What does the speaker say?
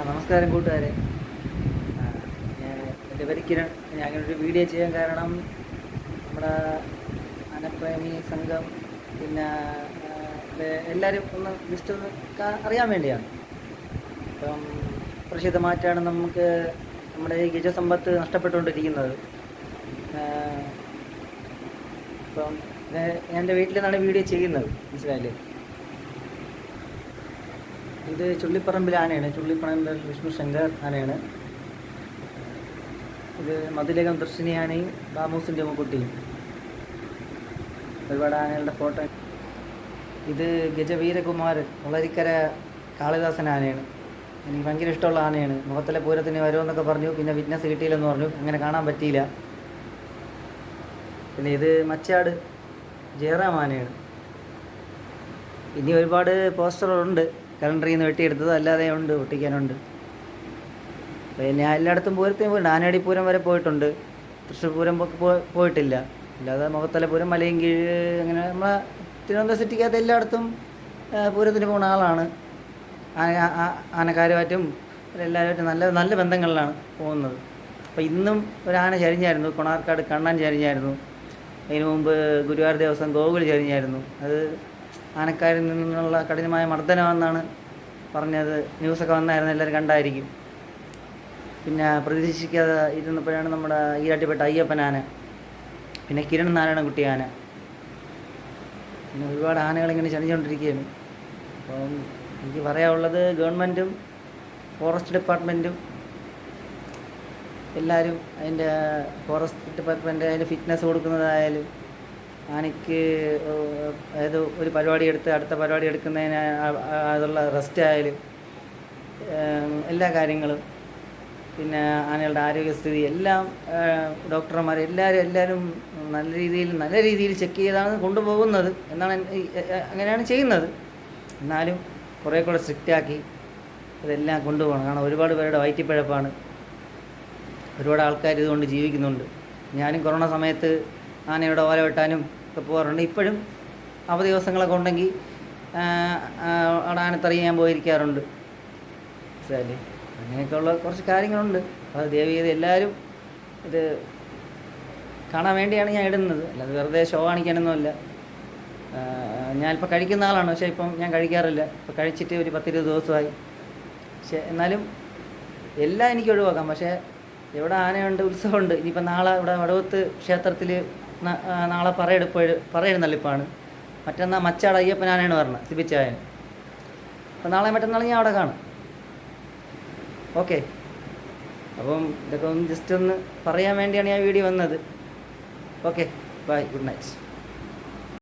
നമസ്കാരം കൂട്ടുകാരെ. എന്റെ പേര് കിരൺ. ഞാൻ ഒരു വീഡിയോ ചെയ്യാൻ കാരണം നമ്മുടെ അനപ്രേമി സംഘം പിന്നെ എല്ലാവരും ഒന്ന് ജസ്റ്റ് ഒന്ന് അറിയാൻ വേണ്ടിയാണ്. ഇപ്പം പ്രസിദ്ധമായിട്ടാണ് നമുക്ക് നമ്മുടെ ഈ ഗജസമ്പത്ത് നഷ്ടപ്പെട്ടുകൊണ്ടിരിക്കുന്നത്. ഇപ്പം എന്റെ വീട്ടിൽ നിന്നാണ് വീഡിയോ ചെയ്യുന്നത്. മനസ്സിലായില്ലേ? ഇത് ചുള്ളിപ്പറമ്പിൽ ആനയാണ് ചുള്ളിപ്പറമ്പിൽ വിഷ്ണു ശങ്കർ ആനയാണ്. ഇത് മധുലേഖം ദർശിനി ആനയും ബാമൂസിന്റെ മുക്കുട്ടിയും ഒരുപാട് ആനകളുടെ ഫോട്ടോ. ഇത് ഗജവീരകുമാർ വളരിക്കര കാളിദാസൻ ആനയാണ്. എനിക്ക് ഭയങ്കര ഇഷ്ടമുള്ള ആനയാണ്. മുഖത്തിലെ പൂരത്തിന് വരുമെന്നൊക്കെ പറഞ്ഞു. പിന്നെ വിറ്റ്നസ് കിട്ടിയില്ലെന്ന് പറഞ്ഞു. അങ്ങനെ കാണാൻ പറ്റിയില്ല. പിന്നെ ഇത് മച്ചാട് ജയറാം ആനയാണ്. ഇനി ഒരുപാട് പോസ്റ്ററുകളുണ്ട്. കലണ്ടറിൽ നിന്ന് വെട്ടിയെടുത്തത് അല്ലാതെ ഉണ്ട് ഒട്ടിക്കാനുണ്ട്. ഞാൻ എല്ലായിടത്തും പൂരത്തിന് പോയിട്ടുണ്ട്. ആനയടി പൂരം വരെ പോയിട്ടുണ്ട്. തൃശ്ശൂർ പൂരം പോയിട്ടില്ല. അല്ലാതെ മുഖത്തല പൂരം കീഴ് അങ്ങനെ നമ്മളെ തിരുവനന്തപുരം സിറ്റിക്കകത്ത് എല്ലായിടത്തും പൂരത്തിന് പോകുന്ന ആളാണ്. ആനക്കാരുമായിട്ടും എല്ലാവരുമായിട്ടും നല്ല നല്ല ബന്ധങ്ങളിലാണ് പോകുന്നത്. അപ്പോൾ ഇന്നും ഒരു ആന ചരിഞ്ഞായിരുന്നു. കൊണാർക്കാട് കണ്ണൻ ചരിഞ്ഞായിരുന്നു. അതിനു മുമ്പ് ഗുരുവായൂർ ദേവസ്വം ഗോകുൽ ചരിഞ്ഞായിരുന്നു. അത് ആനക്കാരിൽ നിന്നുള്ള കഠിനമായ മർദ്ദനമെന്നാണ് പറഞ്ഞത്. ന്യൂസൊക്കെ വന്നായിരുന്നു എല്ലാവരും കണ്ടായിരിക്കും. പിന്നെ പ്രതീക്ഷിക്കാതെ ഇരുന്നപ്പോഴാണ് നമ്മുടെ ഈരാട്ടിപ്പെട്ട അയ്യപ്പൻ ആന പിന്നെ കിരൺ നാരായണ കുട്ടി ആന. പിന്നെ ഒരുപാട് ആനകൾ ഇങ്ങനെ ചണിച്ചുകൊണ്ടിരിക്കുകയാണ് അപ്പം എനിക്ക് പറയാനുള്ളത് ഗവൺമെന്റും ഫോറസ്റ്റ് ഡിപ്പാർട്ട്മെന്റും എല്ലാവരും അതിന്റെ ഫോറസ്റ്റ് ഡിപ്പാർട്ട്മെന്റ് അതിന് ഫിറ്റ്നസ് കൊടുക്കുന്നതായാലും ആനയ്ക്ക് അതായത് ഒരു പരിപാടി എടുത്ത് അടുത്ത പരിപാടി എടുക്കുന്നതിന് അതുള്ള റെസ്റ്റ് ആയാലും എല്ലാ കാര്യങ്ങളും പിന്നെ ആനകളുടെ ആരോഗ്യസ്ഥിതി എല്ലാം ഡോക്ടർമാർ എല്ലാവരും എല്ലാവരും നല്ല രീതിയിൽ നല്ല രീതിയിൽ ചെക്ക് ചെയ്താണ് കൊണ്ടുപോകുന്നത് എന്നാണ് അങ്ങനെയാണ് ചെയ്യുന്നത്. എന്നാലും കുറേ കൂടെ സ്ട്രിക്റ്റാക്കി ഇതെല്ലാം കൊണ്ടുപോകണം. കാരണം ഒരുപാട് പേരുടെ വയറ്റിപ്പഴപ്പാണ്. ഒരുപാട് ആൾക്കാർ ഇതുകൊണ്ട് ജീവിക്കുന്നുണ്ട്. ഞാനും കൊറോണ സമയത്ത് ആനയുടെ ഓല വെട്ടാനും ഒക്കെ പോകാറുണ്ട്. ഇപ്പോഴും അവധി ദിവസങ്ങളൊക്കെ ഉണ്ടെങ്കിൽ അവിടെ ആനത്തറിയ ഞാൻ പോയിരിക്കാറുണ്ട്. മനസ്സിലായില്ലേ? അങ്ങനെയൊക്കെയുള്ള കുറച്ച് കാര്യങ്ങളുണ്ട്. അത് ചെയ്ത് എല്ലാവരും ഇത് കാണാൻ വേണ്ടിയാണ് ഞാൻ ഇടുന്നത്. അല്ലാതെ വെറുതെ ഷോ കാണിക്കാനൊന്നുമല്ല. ഞാനിപ്പോൾ കഴിക്കുന്ന ആളാണ്. പക്ഷേ ഇപ്പം ഞാൻ കഴിക്കാറില്ല. ഇപ്പോൾ കഴിച്ചിട്ട് ഒരു പത്തിരുപത് ദിവസമായി. പക്ഷേ എന്നാലും എല്ലാം എനിക്ക് ഒഴിവാക്കാം. പക്ഷേ എവിടെ ആനയുണ്ട് ഉത്സവമുണ്ട് ഇനിയിപ്പോൾ നാളെ ഇവിടെ വടവത്ത് ക്ഷേത്രത്തിൽ നാളെ പറയെടുപ്പ് പറയെഴുന്നള്ളിപ്പാണ് മറ്റന്നാ മച്ചാട് അയ്യപ്പനാനാണ് പറഞ്ഞത് സിബിച്ചായൻ. അപ്പോൾ നാളെ മറ്റന്നാൾ ഞാൻ അവിടെ കാണും. ഓക്കെ. അപ്പം ഇതൊക്കെ ഒന്ന് ജസ്റ്റ് ഒന്ന് പറയാൻ വേണ്ടിയാണ് ഞാൻ വീഡിയോ വന്നത്. ഓക്കെ. ബൈ. Good night.